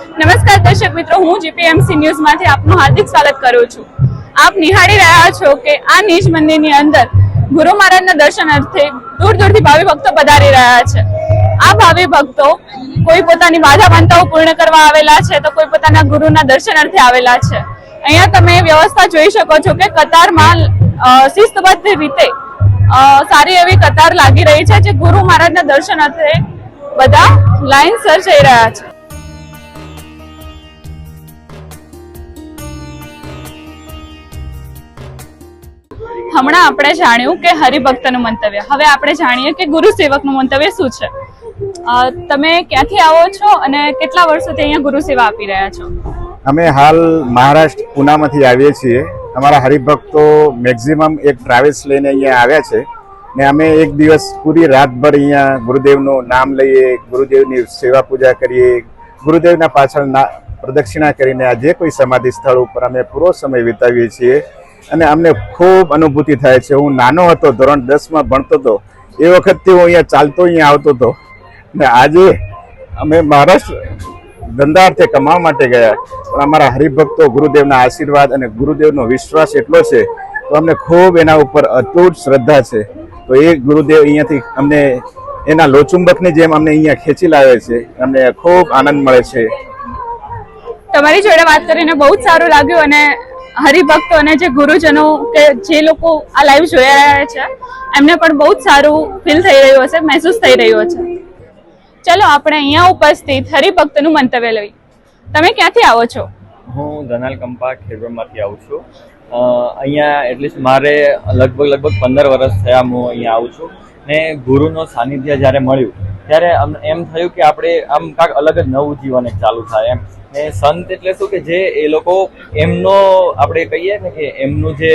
નમસ્કાર દર્શક મિત્રો, હું જીપીએમસી ન્યૂઝમાંથી આપનું હાર્દિક સ્વાગત કરું છું. આપ નિહાળી રહ્યા છો કે આ નિજ મંદિરની અંદર ગુરુ મહારાજના દર્શન અર્થે દૂર દૂરથી ભાવિ ભક્તો પધારી રહ્યા છે. આ ભાવિ ભક્તો કોઈ પોતાની બાધા માનતાઓ પૂર્ણ કરવા આવેલા છે તો કોઈ પોતાના ગુરુના દર્શન અર્થે આવેલા છે. અહીંયા તમે વ્યવસ્થા જોઈ શકો છો કે કતારમાં શિસ્તબદ્ધ રીતે સારી એવી કતાર લાગી રહી છે જે ગુરુ મહારાજના દર્શન અર્થે બધા લાઈન સર જઈ રહ્યા છે. હમણાં આપણે જાણ્યું કે હરિભક્તનું મંતવ્ય. હવે આપણે જાણીએ કે ગુરુ સેવકનું મંતવ્ય શું છે. તમે ક્યાંથી આવો છો અને કેટલા વર્ષોથી અહીંયા ગુરુ સેવા આપી રહ્યા છો? અમે હાલ મહારાષ્ટ્ર પુનામાંથી આવીએ છીએ. અમારા હરિભક્તો મેક્ઝિમમ એક ટ્રાવેલ્સ લઈને અહીંયા આવ્યા છે ને અમે એક દિવસ પૂરી રાતભર અહીંયા ગુરુદેવનું નામ લઈએ, ગુરુદેવની સેવા પૂજા કરીએ, ગુરુદેવના પાછળ પ્રદક્ષિણા કરીને આ જે કોઈ સમાધિ સ્થળ ઉપર અમે પૂરો સમય વિતાવીએ છીએ. અને અમને ખૂબ અનુભૂતિ થાય છે. હું નાનો હતો, ધોરણ દસમાં ભણતો હતો. એ વખતથી હું અહીંયા ચાલતો અહીંયા આવતો હતો. ને આજે અમે મહારાષ્ટ્ર ધંધાર્થે કમાવા માટે ગયા. પણ અમારા હરિભક્તો ગુરુદેવના આશીર્વાદ અને ગુરુદેવનો વિશ્વાસ એટલો છે તો અમને ખૂબ એના ઉપર અતૂટ શ્રદ્ધા છે. તો એ ગુરુદેવ અહીંયાથી અમને એના લોચુંબકની જેમ અમને અહીંયા ખેંચી લાવે છે. અમને ખૂબ આનંદ મળે છે. તમારી જોડે વાત કરીને બહુ જ સારું લાગ્યું અને હરિભક્તો અને જે ગુરુજનો કે જે લોકો આ લાઈવ જોઈ રહ્યા છે, એમને પણ બહુ જ સારું ફીલ થઈ રહ્યું હશે, મહેસૂસ થઈ રહ્યું છે ચલો, આપણે અહીંયા ઉપસ્થિત હરિભક્તનું મંતવ્ય લઈ તમે ક્યાંથી આવો છો? હું ધનાલ કંપા ખેડબ્રહ્મમાંથી આવું છું. અહીંયા એટલીસ્ટ મારે લગભગ લગભગ પંદર વર્ષ થયા હું અહીંયા આવું છું. ને ગુરુનો સાનિધ્ય જ્યારે મળ્યું ત્યારે એમ થયું કે આપણે આમ કાંઈક અલગ જ નવું જીવન એક ચાલુ થાય એમ. ને સંત એટલે શું કે જે એ લોકો એમનો આપણે કહીએ ને કે એમનું જે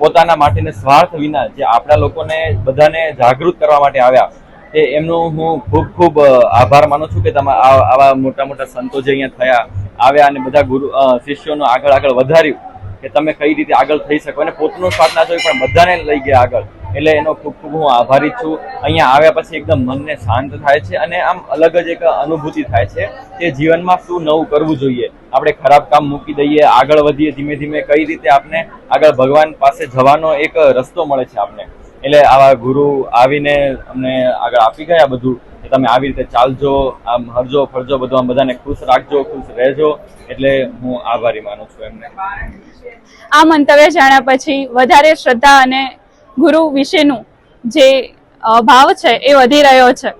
પોતાના માટેને સ્વાર્થ વિના જે આપણા લોકોને બધાને જાગૃત કરવા માટે આવ્યા, તે એમનું હું ખૂબ ખૂબ આભાર માનું છું કે તમે આવા મોટા મોટા સંતો જે અહીંયા થયા, આવ્યા અને બધા ગુરુ શિષ્યોનું આગળ આગળ વધાર્યું કે તમે કઈ રીતે આગળ થઈ શકો. અને પોતાનું સ્વાર્થ ના જોયું પણ બધાને લઈ ગયા આગળ. એટલે એનો ખૂબ ખૂબ હું આભારી છું. અહીંયા આવ્યા પછી એકદમ મનને શાંત થાય છે અને આમ અલગ જ એક અનુભૂતિ થાય છે કે જીવનમાં શું નવું કરવું જોઈએ. આપણે ખરાબ કામ મૂકી દઈએ, આગળ વધીએ, ધીમે ધીમે કઈ રીતે આપણે આગળ ભગવાન પાસે જવાનો એક રસ્તો મળે છે આપને. એટલે આવા ગુરુ આવીને અમને આગળ આપી ગયા બધું, કે તમે આવી રીતે ચાલજો, આમ હરજો, ફરજો બધું, આમ બધાને ખુશ રાખજો, ખુશ રહેજો. એટલે હું આભારી માનું છું એમને. આ મંતવ્ય જાણ્યા પછી વધારે શ્રદ્ધા અને ગુરુ વિશેનું જે ભાવ છે એ વધી રહ્યો છે.